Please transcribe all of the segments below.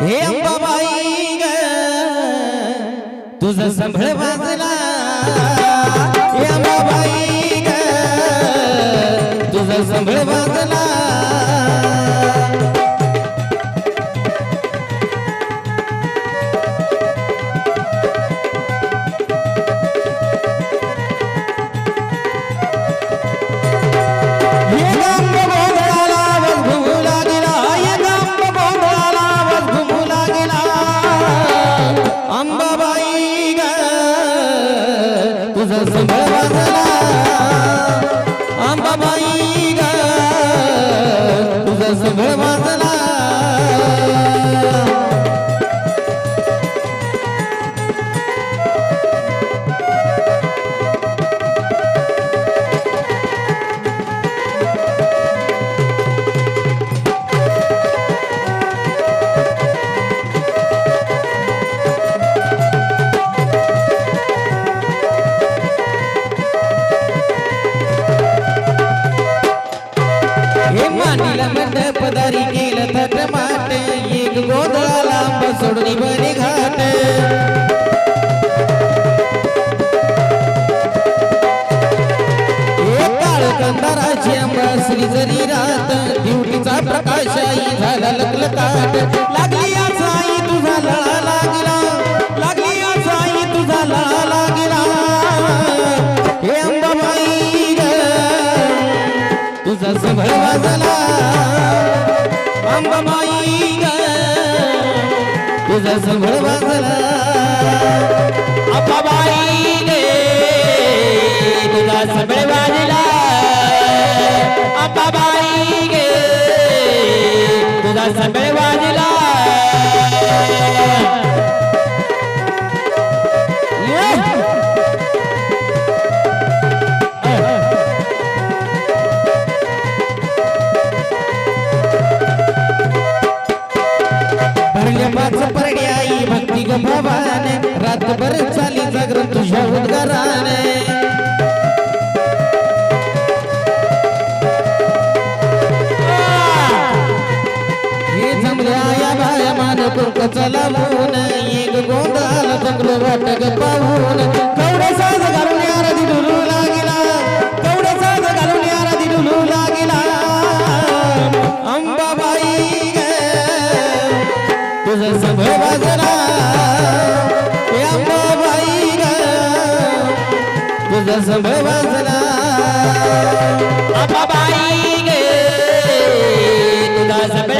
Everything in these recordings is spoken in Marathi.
हे अंबाबाई ग तुझं संभळ वाजला. हे अंबाबाई ग तुझं संभळ वाजला. तुझं मांडीला मंडप दारी केलं थट माट एक गोधळा लांब सोडून बरी घाट हे काळ कंदाराची जरी रात ड्युटीचा प्रकाश आई झाला लकलकाट लागली आज आई तुझा लळा लागला. तुझा संभळ वाजला अंबाबाई तुझा संभळ वाजला ग भवाने रातभर चाली जागरण तुझ्या उद्गाराने. हे जमल्या या बाया मान कुंक चलावून एक गोंधाल जंगलो वाटग पाहून. कवडे साज घालून तुझं संभळ वाजला अंबाबाई गे तुझा संभळ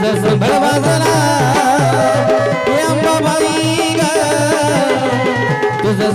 तुझं संभळ वाजला ग. तुझं